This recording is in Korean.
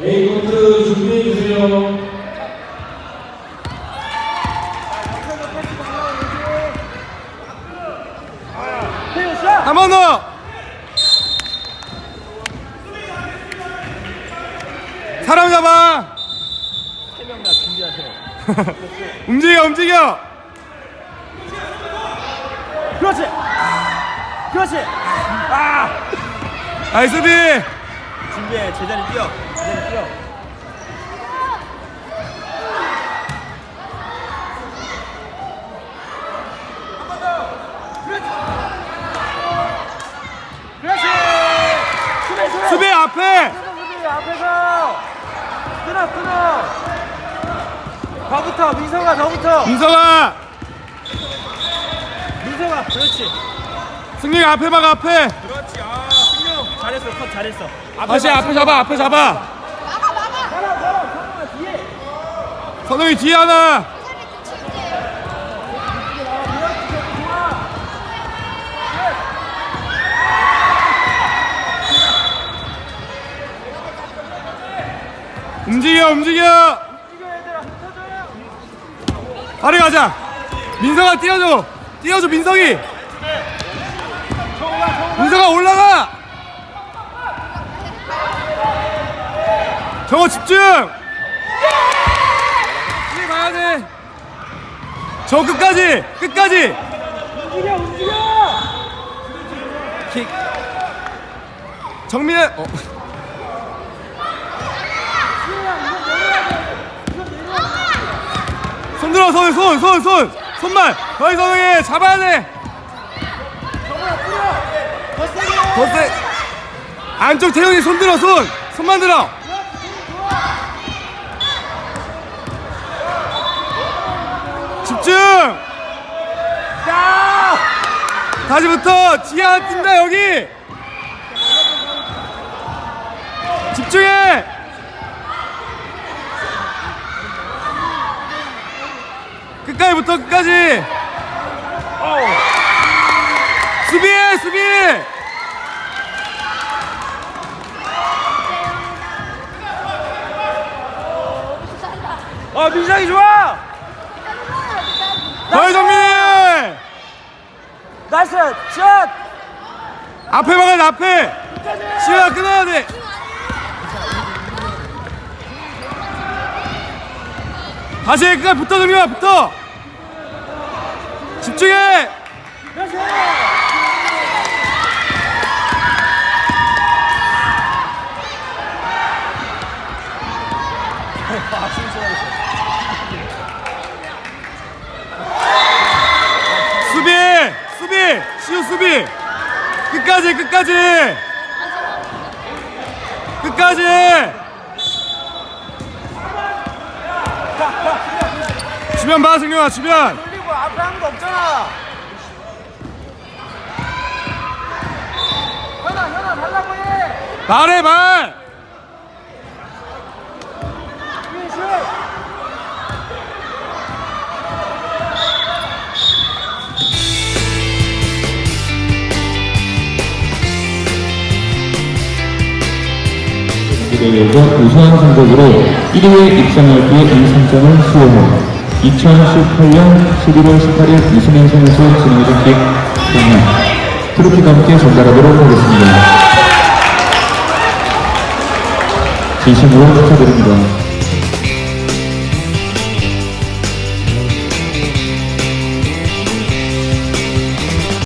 A코트 준비해주세요. 한번 더. 사람 잡아. 세명 다 준비하세요. 움직여 움직여. 그렇지. 그렇지. 나이스 비. 준비해. 제자리 뛰어. 제자리 뛰어. 수비 앞에. 수비 앞에서 끊어 끊어. 더 붙어 민서가 더 붙어. 민서가 민서가 그렇지. 승리가 앞에 막아 앞에. 그렇지. 아 잘했어 컷 잘했어. 다시 앞에 잡아 앞에 잡아. 선웅이 뒤에 하나. 움직여 움직여. 빨리 가자. 민서가 뛰어줘. 뛰어줘 민성이. 민서가 올라가. 정호 집중! 빨리 가야 돼! 저 끝까지! 끝까지! 움직여 움직여. 킥! 정민아! 어. 손 들어 손! 손! 손! 손! 손만! 거의 선웅이 잡아야 돼! 더 세게. 더 세! 안쪽 태용이 손 들어 손! 손만 들어! 집중! 야. 다시부터 안 뛴다 여기 집중해 끝까지 붙어 끝까지 수비해 수비 어 민상이 좋아. 더해 정민이 나이스! 샷. 앞에 막아야 돼 앞에! 시간 끊어야 돼! 다시 끝까지 붙어 정민아 붙어! 집중해. 수비 수비 시우 수비. 끝까지 끝까지. 끝까지. 주변 봐 승용아 주변 돌리고 앞에 아무도 없잖아. 현아 현아 달라고 해. 말해 말 대회에서 우수한 성적으로 1위에 입상할 이 상장을 수여해 2018년 11월 18일 이수민 선수 진행해준 킥 경연 트로피가 함께 전달하도록 하겠습니다. 진심으로 축하드립니다.